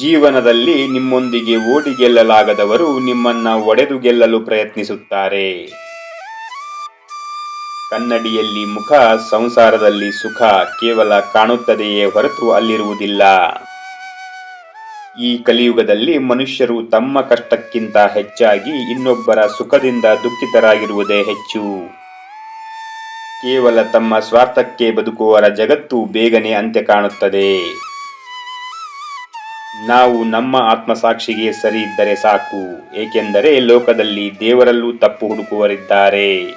ಜೀವನದಲ್ಲಿ ನಿಮ್ಮೊಂದಿಗೆ ಓಡಿ ಗೆಲ್ಲಲಾಗದವರು ನಿಮ್ಮನ್ನ ಒಡೆದು ಗೆಲ್ಲಲು ಪ್ರಯತ್ನಿಸುತ್ತಾರೆ. ಕನ್ನಡಿಯಲ್ಲಿ ಮುಖ, ಸಂಸಾರದಲ್ಲಿ ಸುಖ ಕೇವಲ ಕಾಣುತ್ತದೆಯೇ ಹೊರತು ಅಲ್ಲಿರುವುದಿಲ್ಲ. ಈ ಕಲಿಯುಗದಲ್ಲಿ ಮನುಷ್ಯರು ತಮ್ಮ ಕಷ್ಟಕ್ಕಿಂತ ಹೆಚ್ಚಾಗಿ ಇನ್ನೊಬ್ಬರ ಸುಖದಿಂದ ದುಃಖಿತರಾಗಿರುವುದೇ ಹೆಚ್ಚು. ಕೇವಲ ತಮ್ಮ ಸ್ವಾರ್ಥಕ್ಕೆ ಬದುಕುವರ ಜಗತ್ತು ಬೇಗನೆ ಅಂತ್ಯ ಕಾಣುತ್ತದೆ. ನಾವು ನಮ್ಮ ಆತ್ಮಸಾಕ್ಷಿಗೆ ಸರಿ ಇದ್ದರೆ ಸಾಕು, ಏಕೆಂದರೆ ಲೋಕದಲ್ಲಿ ದೇವರಲ್ಲೂ ತಪ್ಪು ಹುಡುಕುವರಿದ್ದಾರೆ.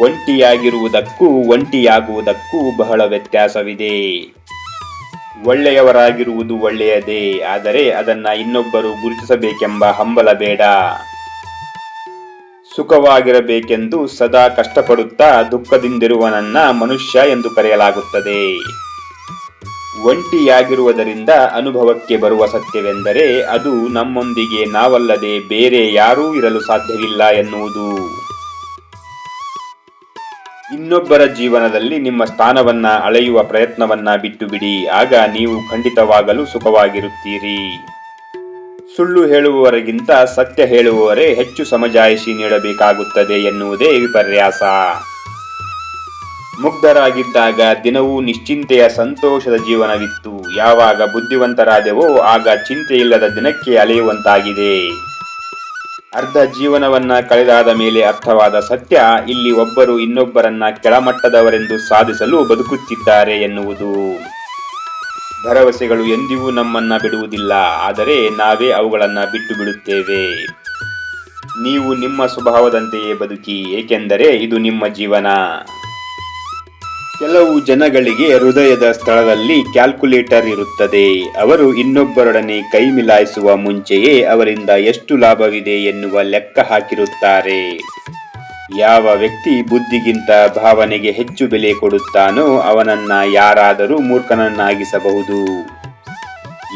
ಒಂಟಿಯಾಗಿರುವುದಕ್ಕೂ ಒಂಟಿಯಾಗುವುದಕ್ಕೂ ಬಹಳ ವ್ಯತ್ಯಾಸವಿದೆ. ಒಳ್ಳೆಯವರಾಗಿರುವುದು ಒಳ್ಳೆಯದೇ, ಆದರೆ ಅದನ್ನ ಇನ್ನೊಬ್ಬರು ಗುರುತಿಸಬೇಕೆಂಬ ಹಂಬಲ ಬೇಡ. ಸುಖವಾಗಿರಬೇಕೆಂದು ಸದಾ ಕಷ್ಟಪಡುತ್ತಾ ದುಃಖದಿಂದಿರುವನನ್ನ ಮನುಷ್ಯ ಎಂದು ಕರೆಯಲಾಗುತ್ತದೆ. ಒಂಟಿಯಾಗಿರುವುದರಿಂದ ಅನುಭವಕ್ಕೆ ಬರುವ ಸತ್ಯವೆಂದರೆ ಅದು ನಮ್ಮೊಂದಿಗೆ ನಾವಲ್ಲದೆ ಬೇರೆ ಯಾರೂ ಇರಲು ಸಾಧ್ಯವಿಲ್ಲ ಎನ್ನುವುದು. ಇನ್ನೊಬ್ಬರ ಜೀವನದಲ್ಲಿ ನಿಮ್ಮ ಸ್ಥಾನವನ್ನ ಅಳೆಯುವ ಪ್ರಯತ್ನವನ್ನ ಬಿಟ್ಟು ಬಿಡಿ ಆಗ ನೀವು ಖಂಡಿತವಾಗಲು ಸುಖವಾಗಿರುತ್ತೀರಿ. ಸುಳ್ಳು ಹೇಳುವವರಿಗಿಂತ ಸತ್ಯ ಹೇಳುವವರೇ ಹೆಚ್ಚು ಸಮಜಾಯಿಷಿ ನೀಡಬೇಕಾಗುತ್ತದೆ ಎನ್ನುವುದೇ ವಿಪರ್ಯಾಸ. ಮುಗ್ಧರಾಗಿದ್ದಾಗ ದಿನವೂ ನಿಶ್ಚಿಂತೆಯ ಸಂತೋಷದ ಜೀವನವಿತ್ತು. ಯಾವಾಗ ಬುದ್ಧಿವಂತರಾದೆವೋ ಆಗ ಚಿಂತೆ ಇಲ್ಲದ ದಿನಕ್ಕೆ ಅಲೆಯುವಂತಾಗಿದೆ. ಅರ್ಧ ಜೀವನವನ್ನ ಕಳೆದಾದ ಮೇಲೆ ಅರ್ಥವಾದ ಸತ್ಯ ಇಲ್ಲಿ ಒಬ್ಬರು ಇನ್ನೊಬ್ಬರನ್ನ ಕೆಳಮಟ್ಟದವರೆಂದು ಸಾಧಿಸಲು ಬದುಕುತ್ತಿದ್ದಾರೆ ಎನ್ನುವುದು. ಭರವಸೆಗಳು ಎಂದಿಗೂ ನಮ್ಮನ್ನ ಬಿಡುವುದಿಲ್ಲ, ಆದರೆ ನಾವೇ ಅವುಗಳನ್ನು ಬಿಟ್ಟು ಬಿಡುತ್ತೇವೆ ನೀವು ನಿಮ್ಮ ಸ್ವಭಾವದಂತೆಯೇ ಬದುಕಿ, ಏಕೆಂದರೆ ಇದು ನಿಮ್ಮ ಜೀವನ. ಕೆಲವು ಜನಗಳಿಗೆ ಹೃದಯದ ಸ್ಥಳದಲ್ಲಿ ಕ್ಯಾಲ್ಕುಲೇಟರ್ ಇರುತ್ತದೆ. ಅವರು ಇನ್ನೊಬ್ಬರೊಡನೆ ಕೈ ಮಿಲಾಯಿಸುವ ಮುಂಚೆಯೇ ಅವರಿಂದ ಎಷ್ಟು ಲಾಭವಿದೆ ಎನ್ನುವ ಲೆಕ್ಕ ಹಾಕಿರುತ್ತಾರೆ. ಯಾವ ವ್ಯಕ್ತಿ ಬುದ್ಧಿಗಿಂತ ಭಾವನೆಗೆ ಹೆಚ್ಚು ಬೆಲೆ ಕೊಡುತ್ತಾನೋ ಅವನನ್ನ ಯಾರಾದರೂ ಮೂರ್ಖನನ್ನಾಗಿಸಬಹುದು.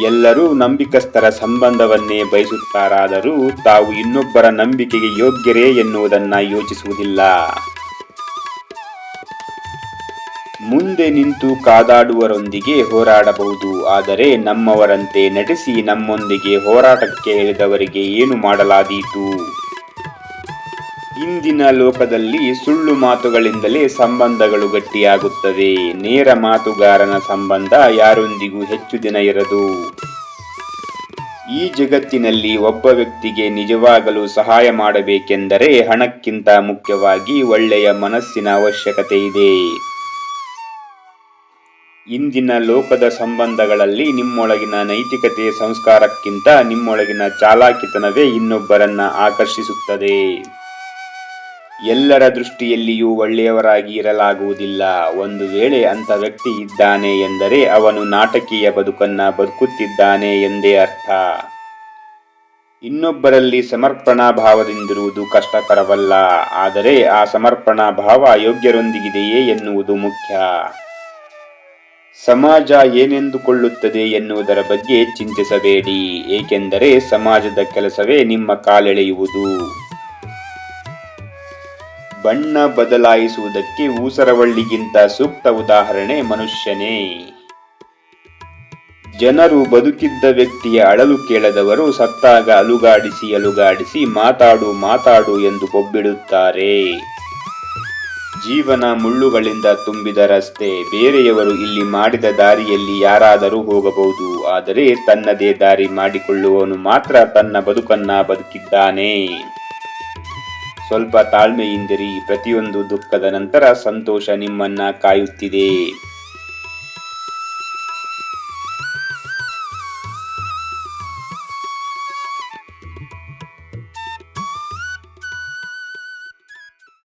ಎಲ್ಲರೂ ನಂಬಿಕಸ್ಥರ ಸಂಬಂಧವನ್ನೇ ಬಯಸುತ್ತಾರಾದರೂ ತಾವು ಇನ್ನೊಬ್ಬರ ನಂಬಿಕೆಗೆ ಯೋಗ್ಯರೇ ಎನ್ನುವುದನ್ನು ಯೋಚಿಸುವುದಿಲ್ಲ. ಮುಂದೆ ನಿಂತು ಕಾದಾಡುವರೊಂದಿಗೆ ಹೋರಾಡಬಹುದು. ಆದರೆ ನಮ್ಮವರಂತೆ ನಟಿಸಿ ನಮ್ಮೊಂದಿಗೆ ಹೋರಾಟಕ್ಕೆ ಇಳಿದವರಿಗೆ ಏನು ಮಾಡಲಾದೀತು? ಇಂದಿನ ಲೋಕದಲ್ಲಿ ಸುಳ್ಳು ಮಾತುಗಳಿಂದಲೇ ಸಂಬಂಧಗಳು ಗಟ್ಟಿಯಾಗುತ್ತವೆ. ನೇರ ಮಾತುಗಾರನ ಸಂಬಂಧ ಯಾರೊಂದಿಗೂ ಹೆಚ್ಚು ದಿನ ಇರದು. ಈ ಜಗತ್ತಿನಲ್ಲಿ ಒಬ್ಬ ವ್ಯಕ್ತಿಗೆ ನಿಜವಾಗಲು ಸಹಾಯ ಮಾಡಬೇಕೆಂದರೆ ಹಣಕ್ಕಿಂತ ಮುಖ್ಯವಾಗಿ ಒಳ್ಳೆಯ ಮನಸ್ಸಿನ ಅವಶ್ಯಕತೆ ಇದೆ. ಇಂದಿನ ಲೋಕದ ಸಂಬಂಧಗಳಲ್ಲಿ ನಿಮ್ಮೊಳಗಿನ ನೈತಿಕತೆ ಸಂಸ್ಕಾರಕ್ಕಿಂತ ನಿಮ್ಮೊಳಗಿನ ಚಾಲಾಕಿತನವೇ ಇನ್ನೊಬ್ಬರನ್ನ ಆಕರ್ಷಿಸುತ್ತದೆ. ಎಲ್ಲರ ದೃಷ್ಟಿಯಲ್ಲಿಯೂ ಒಳ್ಳೆಯವರಾಗಿ ಇರಲಾಗುವುದಿಲ್ಲ. ಒಂದು ವೇಳೆ ಅಂತ ವ್ಯಕ್ತಿ ಇದ್ದಾನೆ ಎಂದರೆ ಅವನು ನಾಟಕೀಯ ಬದುಕನ್ನ ಬದುಕುತ್ತಿದ್ದಾನೆ ಎಂದೇ ಅರ್ಥ. ಇನ್ನೊಬ್ಬರಲ್ಲಿ ಸಮರ್ಪಣಾ ಭಾವದಿಂದಿರುವುದು ಕಷ್ಟಕರವಲ್ಲ. ಆದರೆ ಆ ಸಮರ್ಪಣಾ ಭಾವ ಯೋಗ್ಯರೊಂದಿಗಿದೆಯೇ ಎನ್ನುವುದು ಮುಖ್ಯ. ಸಮಾಜ ಏನೆಂದುಕೊಳ್ಳುತ್ತದೆ ಎನ್ನುವುದರ ಬಗ್ಗೆ ಚಿಂತಿಸಬೇಡಿ, ಏಕೆಂದರೆ ಸಮಾಜದ ಕೆಲಸವೇ ನಿಮ್ಮ ಕಾಲೆಳೆಯುವುದು. ಬಣ್ಣ ಬದಲಾಯಿಸುವುದಕ್ಕೆ ಊಸರವಳ್ಳಿಗಿಂತ ಸೂಕ್ತ ಉದಾಹರಣೆ ಮನುಷ್ಯನೇ. ಜನರು ಬದುಕಿದ್ದ ವ್ಯಕ್ತಿಯ ಅಳಲು ಕೇಳದವರು ಸತ್ತಾಗ ಅಲುಗಾಡಿಸಿ ಅಲುಗಾಡಿಸಿ ಮಾತಾಡು ಮಾತಾಡು ಎಂದು ಬೊಬ್ಬಿಡುತ್ತಾರೆ ಜೀವನ ಮುಳ್ಳುಗಳಿಂದ ತುಂಬಿದ ರಸ್ತೆ. ಬೇರೆಯವರು ಇಲ್ಲಿ ಮಾಡಿದ ದಾರಿಯಲ್ಲಿ ಯಾರಾದರೂ ಹೋಗಬಹುದು. ಆದರೆ ತನ್ನದೇ ದಾರಿ ಮಾಡಿಕೊಳ್ಳುವವನು ಮಾತ್ರ ತನ್ನ ಬದುಕನ್ನ ಬದುಕಿದ್ದಾನೆ. ಸ್ವಲ್ಪ ತಾಳ್ಮೆಯಿಂದಿರಿ. ಪ್ರತಿಯೊಂದು ದುಃಖದ ನಂತರ ಸಂತೋಷ ನಿಮ್ಮನ್ನ ಕಾಯುತ್ತಿದೆ.